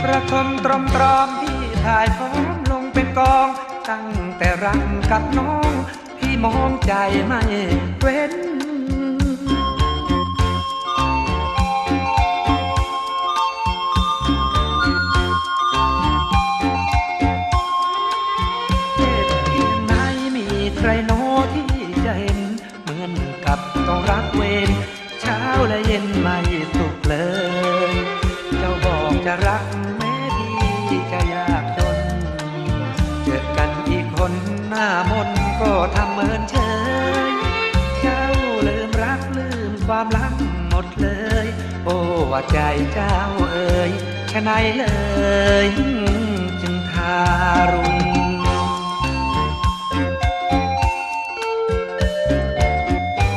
ทมตรอมตรอมพี่ถ่ายพร้อมลงเป็นกอง ตั้งแต่รักกับน้อง พี่มองใจไม่เว้นเจ็บเพียงไหนมีใครโน้ที่จเหมือนกับต้องรักเวรเช้าและเย็นไม่สุขเลย เจ้าบอกจะรัก น้ามนก็ทำเหมือนเชยเจ้าลืมรักลืมความรักหมดเลย โอ้ว่าใจเจ้าเอ่ยชะไหนเลย